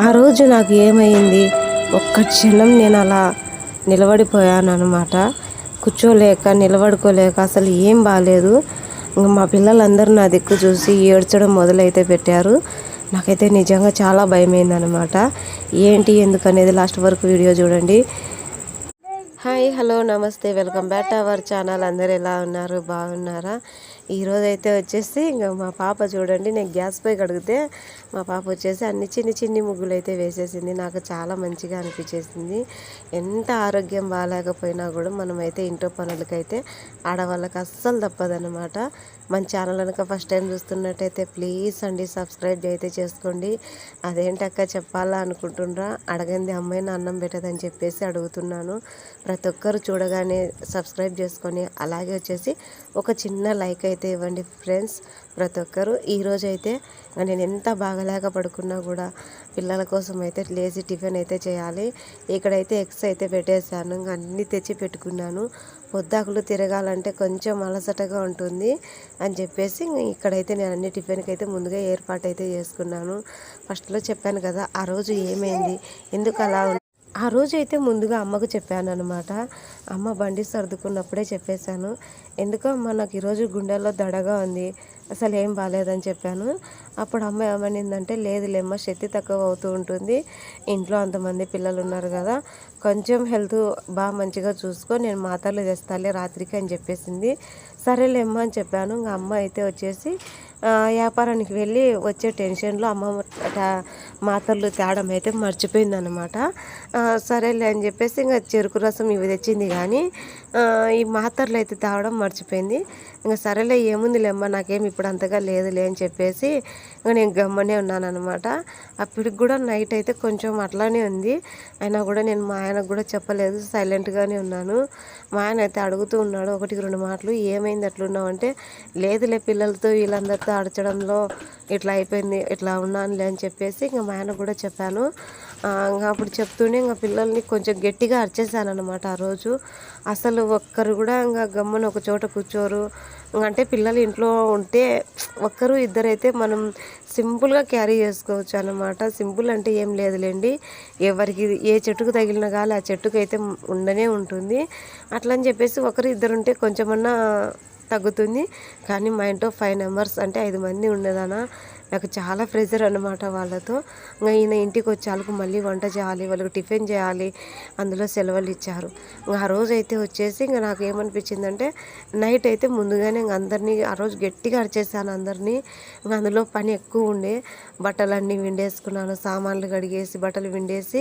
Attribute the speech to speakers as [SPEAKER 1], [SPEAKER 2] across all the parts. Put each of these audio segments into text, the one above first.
[SPEAKER 1] ఆ రోజు నాకు ఏమైంది? ఒక్క క్షణం నేను అలా నిలబడిపోయాను అనమాట కూర్చోలేక నిలబడుకోలేక అసలు ఏం బాగాలేదు ఇంకా మా పిల్లలందరూ నా దిక్కు చూసి ఏడ్చడం మొదలైతే పెట్టారు. నాకైతే నిజంగా చాలా భయమైంది అనమాట ఏంటి ఎందుకు అనేది లాస్ట్ వరకు వీడియో చూడండి. హాయ్ హలో నమస్తే welcome back to our channel. అందరు ఎలా ఉన్నారు? బాగున్నారా? ఈరోజు అయితే వచ్చేసి ఇంకా మా పాప చూడండి నేను గ్యాస్ పై కడిగితే మా పాప వచ్చేసి అన్ని చిన్ని చిన్ని ముగ్గులు అయితే వేసేసింది. నాకు చాలా మంచిగా అనిపించేసింది. ఎంత ఆరోగ్యం బాగాలేకపోయినా కూడా మనమైతే ఇంట్లో పనులకైతే ఆడవాళ్ళకి అస్సలు తప్పదనమాట మన ఛానల్ కనుక ఫస్ట్ టైం చూస్తున్నట్టయితే ప్లీజ్ అండి సబ్స్క్రైబ్ అయితే చేసుకోండి. అదేంటి అక్క చెప్పాలా అనుకుంటుండ్రా? అడగంది అమ్మాయిని అన్నం పెట్టదని చెప్పేసి అడుగుతున్నాను. ప్రతి ఒక్కరు చూడగానే సబ్స్క్రైబ్ చేసుకొని అలాగే వచ్చేసి ఒక చిన్న లైక్ అయితే ఇవ్వండి ఫ్రెండ్స్ ప్రతి ఒక్కరు. ఈరోజు అయితే నేను ఎంత బాగలేక పడుకున్నా కూడా పిల్లల కోసం అయితే లేజీ టిఫిన్ అయితే చేయాలి. ఇక్కడైతే ఎగ్స్ అయితే పెట్టేశాను. ఇంకా అన్నీ తెచ్చి పెట్టుకున్నాను. పొద్దాకులు తిరగాలంటే కొంచెం అలసటగా ఉంటుంది అని చెప్పేసి ఇక్కడైతే నేను అన్ని టిఫిన్కి అయితే ముందుగా ఏర్పాటు అయితే చేసుకున్నాను. ఫస్ట్లో చెప్పాను కదా ఆ రోజు ఏమైంది? ఎందుకు అలా ఆ రోజు అయితే ముందుగా అమ్మకు చెప్పాను అనమాట అమ్మ బండి సర్దుకున్నప్పుడే చెప్పేశాను. ఎందుకో అమ్మ నాకు ఈరోజు గుండెల్లో దడగా ఉంది. అసలు ఏం బాగాలేదని చెప్పాను. అప్పుడు అమ్మ ఏమనిందంటే లేదులేమ్మ శక్తి తక్కువ అవుతూ ఉంటుంది. ఇంట్లో అంతమంది పిల్లలు ఉన్నారు కదా. కొంచెం హెల్త్ బాగా మంచిగా చూసుకో. నేను మాతలు తెస్తాలే రాత్రికి అని చెప్పేసింది. సరేలేమ్మ అని చెప్పాను. ఇంకా అమ్మ అయితే వచ్చేసి వ్యాపారానికి వెళ్ళి వచ్చే టెన్షన్లో అమ్మ మాతలు తేడం అయితే మర్చిపోయిందనమాట సరేలే అని చెప్పేసి ఇంకా చెరుకు రసం ఇవి తెచ్చింది కానీ ఈ మాత్రలు అయితే తాగడం మర్చిపోయింది. ఇంకా సరేలే ఏముందిలేమ్మా నాకేం ఇప్పుడు అంతగా లేదులే అని చెప్పేసి ఇంకా నేను గమ్మనే ఉన్నాను అనమాట అప్పటికి కూడా నైట్ అయితే కొంచెం అట్లానే ఉంది. అయినా కూడా నేను మా ఆయనకు కూడా చెప్పలేదు సైలెంట్గానే ఉన్నాను. మా ఆయన అయితే అడుగుతూ ఉన్నాడు ఒకటికి రెండు మాటలు ఏమైంది అట్లున్నావు? అంటే లేదులే పిల్లలతో వీళ్ళందరితో అడచడంలో ఇట్లా అయిపోయింది ఇట్లా ఉన్నానులే అని చెప్పేసి ఇంకా మా ఆయన కూడా చెప్పాను. ఇంకా అప్పుడు చెప్తూనే ఇంకా పిల్లల్ని కొంచెం గట్టిగా అరిచేసాను అనమాట ఆ రోజు. అసలు ఒక్కరు కూడా ఇంకా గమ్మున ఒక చోట కూర్చోరు. అంటే పిల్లలు ఇంట్లో ఉంటే ఒక్కరు ఇద్దరైతే మనం సింపుల్గా క్యారీ చేసుకోవచ్చు అనమాట సింపుల్ అంటే ఏం లేదులేండి. ఎవరికి ఏ చెట్టుకు తగిలిన కానీ ఆ చెట్టుకు అయితే ఉండనే ఉంటుంది. అట్లా అని చెప్పేసి ఒకరు ఇద్దరు ఉంటే కొంచెమన్నా తగ్గుతుంది. కానీ మా ఇంట్లో ఫైవ్ మెంబర్స్ అంటే ఐదు మంది ఉండేదానా. నాకు చాలా ప్రెజర్ అనమాట వాళ్ళతో. ఇంకా ఈయన ఇంటికి వచ్చేందుకు మళ్ళీ వంట చేయాలి వాళ్ళకి టిఫిన్ చేయాలి అందులో సెలవులు ఇచ్చారు. ఇంకా ఆ రోజు అయితే వచ్చేసి ఇంకా నాకు ఏమనిపించిందంటే నైట్ అయితే ముందుగానే ఇంక అందరినీ ఆ రోజు గట్టిగా అరిచేసాను అందరినీ. ఇంకా అందులో పని ఎక్కువ ఉండే బట్టలన్నీ విండేసుకున్నాను సామాన్లు కడిగేసి బట్టలు విండేసి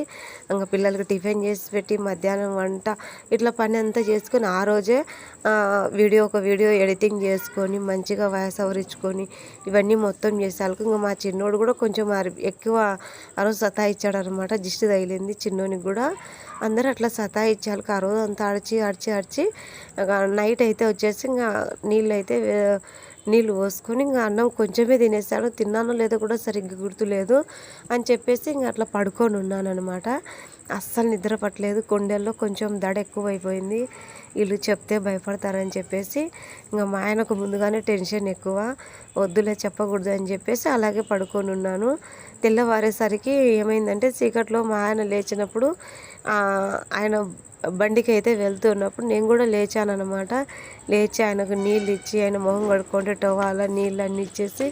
[SPEAKER 1] ఇంకా పిల్లలకి టిఫిన్ చేసి పెట్టి మధ్యాహ్నం వంట ఇట్లా పని అంతా చేసుకొని ఆ రోజే వీడియో ఒక వీడియో ఎడిటింగ్ చేసుకొని మంచిగా వాయిస్ ఓవర్ ఇవన్నీ మొత్తం చేసాను ఇంకా మా చిన్నోడు కూడా కొంచెం ఎక్కువ ఆ రోజు సతాయిచ్చాడు అనమాట దిష్టి తగిలింది చిన్నోనికి కూడా. అందరూ అట్లా సతాయిచ్చారు ఆ రోజు అంతా అడిచి అడిచి అడిచి నైట్ అయితే వచ్చేసి ఇంకా నీళ్ళు అయితే నీళ్ళు పోసుకొని ఇంకా అన్నం కొంచెమే తినేసాడు తిన్నానో లేదో కూడా సరిగ్గా గుర్తులేదు అని చెప్పేసి ఇంకా అట్లా పడుకొని ఉన్నాను అనమాట అస్సలు నిద్ర పట్టలేదు. కొండల్లో కొంచెం దడ ఎక్కువైపోయింది. వీళ్ళు చెప్తే భయపడతారని చెప్పేసి ఇంకా మా ఆయనకు ముందుగానే టెన్షన్ ఎక్కువ. వద్దులే చెప్పకూడదు అని చెప్పేసి అలాగే పడుకొని ఉన్నాను. తెల్లవారేసరికి ఏమైందంటే చీకట్లో మా ఆయన లేచినప్పుడు ఆయన బండికి అయితే వెళ్తున్నప్పుడు నేను కూడా లేచాను అనమాట లేచి ఆయనకు నీళ్ళు ఇచ్చి ఆయన మొహం కడుక్కుంటే టవాల నీళ్ళు అన్నీ ఇచ్చేసి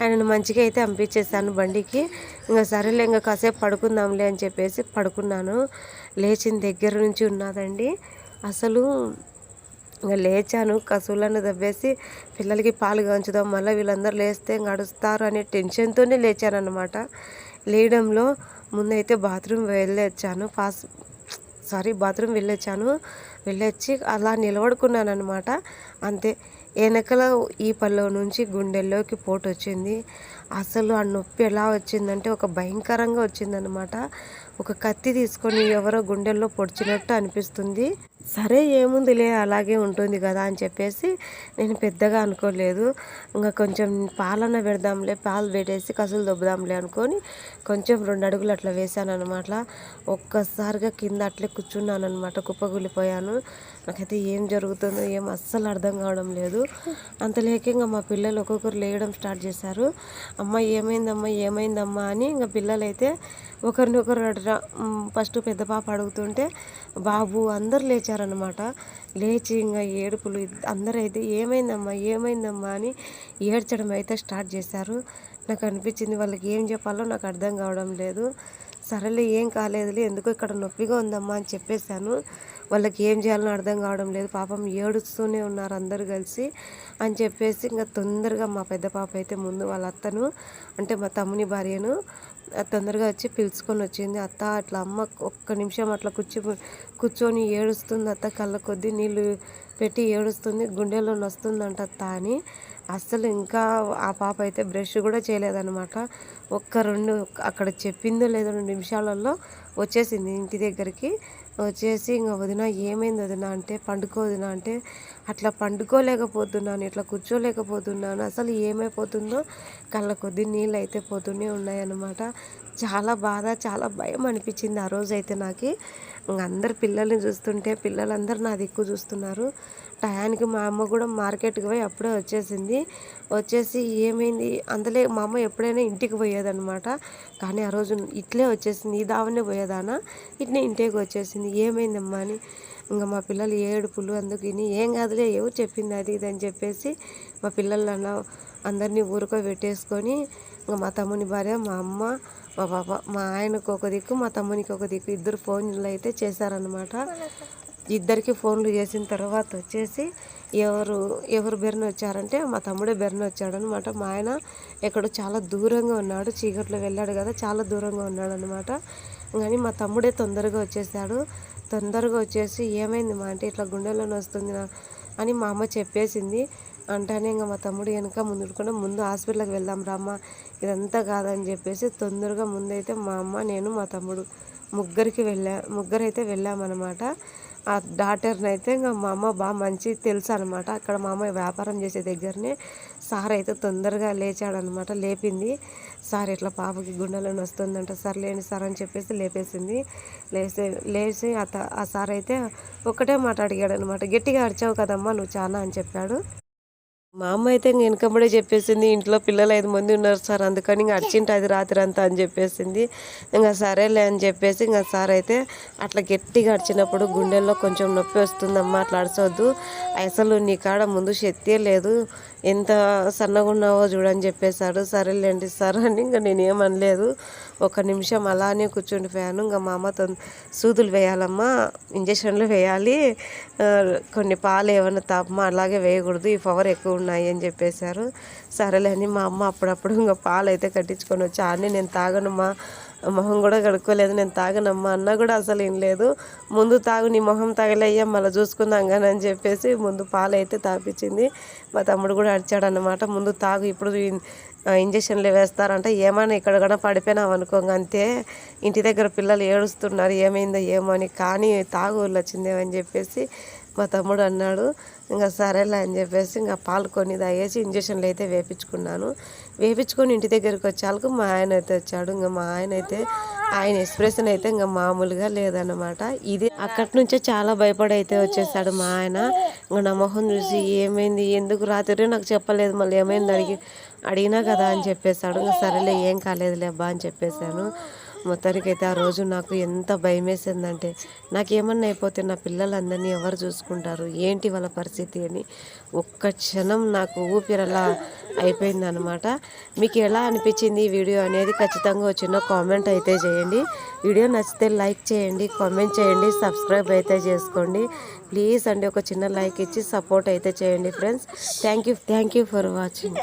[SPEAKER 1] ఆయనను మంచిగా అయితే పంపించేసాను బండికి. ఇంకా సరేలే ఇంకా కాసేపు పడుకుందాంలే అని చెప్పేసి పడుకున్నాను. లేచిన దగ్గర నుంచి ఉన్నదండి. అసలు ఇంకా లేచాను కసువులను దవ్వేసి పిల్లలకి పాలు కాంచుదాం మళ్ళీ వీళ్ళందరూ లేస్తే గడుస్తారు అనే టెన్షన్తోనే లేచాను అనమాట లేయడంలో ముందైతే బాత్రూమ్ వెళ్ళొచ్చాను. పాస్ సారీ బాత్రూమ్ వెళ్ళొచ్చాను. వెళ్ళొచ్చి అలా నిలబడుకున్నాను అనమాట అంతే. వెనకల ఈ పల్లో నుంచి గుండెల్లోకి పోటు వచ్చింది. అసలు ఆ నొప్పి ఎలా వచ్చిందంటే ఒక భయంకరంగా వచ్చిందనమాట ఒక కత్తి తీసుకొని ఎవరో గుండెల్లో పొడిచినట్టు అనిపిస్తుంది. సరే ఏముందిలే అలాగే ఉంటుంది కదా అని చెప్పేసి నేను పెద్దగా అనుకోలేదు. ఇంకా కొంచెం పాలన పెడదాంలే పాలు పెట్టేసి కసులు దొబ్బుదాంలే అనుకొని కొంచెం రెండు అడుగులు అట్లా వేసాను అనమాట ఒక్కసారిగా కింద అట్లే కూర్చున్నాను అనమాట కుప్పగులిపోయాను నాకైతే ఏం జరుగుతుందో ఏం అస్సలు అర్థం కావడం లేదు. అంతలేక ఇంకా మా పిల్లలు ఒక్కొక్కరు లేయడం స్టార్ట్ చేశారు. అమ్మ ఏమైందమ్మా ఏమైందమ్మా అని ఇంకా పిల్లలు అయితే ఒకరినొకరు ఫస్ట్ పెద్ద పాప అడుగుతుంటే బాబు అందరు లేచారు లేచారనమాట లేచి ఇంకా ఏడుపులు అందరూ అయితే ఏమైందమ్మా ఏమైందమ్మా అని ఏడ్చడం అయితే స్టార్ట్ చేశారు. నాకు అనిపించింది వాళ్ళకి ఏం చెప్పాలో నాకు అర్థం కావడం లేదు. సరేలే ఏం కాలేదులే ఎందుకో ఇక్కడ నొప్పిగా ఉందమ్మా అని చెప్పేశాను. వాళ్ళకి ఏం చేయాలని అర్థం కావడం లేదు. పాపం ఏడుస్తూనే ఉన్నారు అందరు కలిసి అని చెప్పేసి ఇంకా తొందరగా మా పెద్ద పాప అయితే ముందు వాళ్ళ అత్తను అంటే మా తమ్ముని భార్యను తొందరగా వచ్చి పిలుచుకొని వచ్చింది. అత్త అట్లా అమ్మ ఒక్క నిమిషం అట్లా కూర్చో కూర్చొని ఏడుస్తుంది అత్త కళ్ళ కొద్దీ నీళ్ళు పెట్టి ఏడుస్తుంది గుండెలో నొస్తుందంట అత్త అని. అస్సలు ఇంకా ఆ పాప అయితే బ్రష్ కూడా చేయలేదన్నమాట. ఒక్క రెండు అక్కడ చెప్పిందో లేదో రెండు నిమిషాలలో వచ్చేసింది ఇంటి దగ్గరికి. వచ్చేసి ఇంకా వదిన ఏమైంది వదిన? అంటే పండుకోదిన అంటే అట్లా పండుకోలేకపోతున్నాను ఇట్లా కూర్చోలేకపోతున్నాను. అసలు ఏమైపోతుందో కళ్ళ కొద్దీ నీళ్ళు అయితే పోతూనే ఉన్నాయన్నమాట. చాలా బాధ చాలా భయం అనిపించింది ఆ రోజు అయితే నాకు అందరు పిల్లల్ని చూస్తుంటే పిల్లలందరూ నా దిక్కు చూస్తున్నారు. టయానికి మా అమ్మ కూడా మార్కెట్కి పోయి అప్పుడే వచ్చేసింది. వచ్చేసి ఏమైంది? అందులో మా అమ్మ ఎప్పుడైనా ఇంటికి పోయేదనమాట కానీ ఆ రోజు ఇట్లే వచ్చేసింది. ఈ దావనే పోయేదానా? ఇట్నే ఇంటికి వచ్చేసింది. ఏమైందమ్మా అని. ఇంకా మా పిల్లలు ఏడుపులు అందుకు ఏం కాదులే ఎవరు చెప్పింది అది ఇది అని చెప్పేసి మా పిల్లలను అందరినీ ఊరుకో పెట్టేసుకొని ఇంకా మా తమ్ముని భార్య మా అమ్మ మా పాప మా ఆయనకు ఒక దిక్కు మా తమ్మునికి ఒక దిక్కు ఇద్దరు ఫోన్లు అయితే చేశారనమాట ఇద్దరికి ఫోన్లు చేసిన తర్వాత వచ్చేసి ఎవరు ఎవరు బెర్న వచ్చారంటే మా తమ్ముడే బెర్న వచ్చాడనమాట. మా ఆయన ఎక్కడో చాలా దూరంగా ఉన్నాడు చీకట్లో వెళ్ళాడు కదా చాలా దూరంగా ఉన్నాడు అనమాట కానీ మా తమ్ముడే తొందరగా వచ్చేసాడు. తొందరగా వచ్చేసి ఏమైంది మా అంటే ఇట్లా గుండెలోనే వస్తుంది అని మా అమ్మ చెప్పేసింది. అంటానే ఇంకా మా తమ్ముడు వెనక ముందుకుండా ముందు హాస్పిటల్కి వెళ్దాం రామ్మ ఇదంతా కాదని చెప్పేసి తొందరగా ముందైతే మా అమ్మ నేను మా తమ్ముడు ముగ్గురికి వెళ్ళా ముగ్గురైతే అయితే వెళ్ళామన్నమాట ఆ డాటర్ని అయితే ఇంకా మా అమ్మ బాగా మంచి తెలుసు అనమాట అక్కడ మా అమ్మ వ్యాపారం చేసే దగ్గరనే సార్ అయితే తొందరగా లేచాడనమాట లేపింది. సార్ ఇట్లా పాపకి గుండెలను వస్తుందంట. సార్ లేని సార్ అని చెప్పేసి లేపేసింది. లేచి లేచి ఆ సార్ అయితే ఒక్కటే మాట అడిగాడు అనమాట గట్టిగా అడిచావు కదమ్మా నువ్వు చాలా అని చెప్పాడు. మా అమ్మ అయితే ఇంకా వెనకబడే చెప్పేసింది ఇంట్లో పిల్లలు ఐదు మంది ఉన్నారు సార్ అందుకని ఇంక అది రాత్రి అంతా అని చెప్పేసింది. ఇంకా సరేలే అని చెప్పేసి ఇంకా సార్ అయితే అట్లా గట్టిగా అడిచినప్పుడు గుండెల్లో కొంచెం నొప్పి వస్తుందమ్మా అట్లా అడచవద్దు అసలు నీ కాడ ముందు శక్తే లేదు. ఎంత సన్నగా ఉన్నావో చూడని చెప్పేశాడు సరేలేండి సార్ అని ఇంకా నేను ఏమనలేదు ఒక నిమిషం అలానే కూర్చుండిపోయాను ఇంకా మా అమ్మ సూదులు వేయాలమ్మా ఇంజక్షన్లు వేయాలి. కొన్ని పాలు ఏమైనా తాపమా అలాగే వేయకూడదు ఈ పవర్ ఎక్కువ ఉన్నాయి అని చెప్పేశారు. సరేలేని మా అమ్మ అప్పుడప్పుడు ఇంకా పాలు అయితే కట్టించుకొని వచ్చి అన్నీ నేను తాగను మా మొహం కూడా కడుక్కోలేదు నేను తాగనమ్మా అన్న కూడా అసలు ఏం లేదు. ముందు తాగు నీ మొహం తగలయ్యా మళ్ళీ చూసుకుందాం కానీ అని చెప్పేసి ముందు పాలు అయితే తాపించింది. మా తమ్ముడు కూడా అడిచాడనమాట ముందు తాగు ఇప్పుడు ఇంజక్షన్లు వేస్తారంట. ఏమైనా ఇక్కడ కూడా పడిపోయినాం అనుకోంగా అంతే. ఇంటి దగ్గర పిల్లలు ఏడుస్తున్నారు ఏమైందో ఏమో అని. కానీ తాగు వచ్చిందేమని చెప్పేసి మా తమ్ముడు అన్నాడు ఇంకా సరేలే అని చెప్పేసి ఇంకా పాలు కొన్ని తాగేసి ఇంజక్షన్లు అయితే వేపించుకున్నాను. వేపించుకొని ఇంటి దగ్గరికి వచ్చాలకు మా ఆయన అయితే వచ్చాడు. ఇంకా మా ఆయన అయితే ఆయన ఎక్స్ప్రెషన్ అయితే ఇంకా మామూలుగా లేదన్నమాట. ఇది అక్కడి నుంచే చాలా భయపడి అయితే వచ్చేసాడు మా ఆయన. ఇంకా నా మొహం చూసి ఏమైంది? ఎందుకు రాత్రి నాకు చెప్పలేదు? మళ్ళీ ఏమైంది? అడిగి అడిగినా కదా అని చెప్పేశాడు ఇంకా సరేలే ఏం కాలేదులే అబ్బా అని చెప్పేశాను మొత్తానికి అయితే ఆ రోజు నాకు ఎంత భయం వేసిందంటే నాకేమన్నా అయిపోతే నా పిల్లలందరినీ ఎవరు చూసుకుంటారు? ఏంటి వాళ్ళ పరిస్థితి అని ఒక్క క్షణం నాకు ఊపిరలా అయిపోయింది అనమాట మీకు ఎలా అనిపించింది ఈ వీడియో అనేది ఖచ్చితంగా వచ్చిన కామెంట్ అయితే చేయండి. వీడియో నచ్చితే లైక్ చేయండి కామెంట్ చేయండి సబ్స్క్రైబ్ అయితే చేసుకోండి. ప్లీజ్ అండి ఒక చిన్న లైక్ ఇచ్చి సపోర్ట్ అయితే చేయండి friends. Thank you thank you for watching.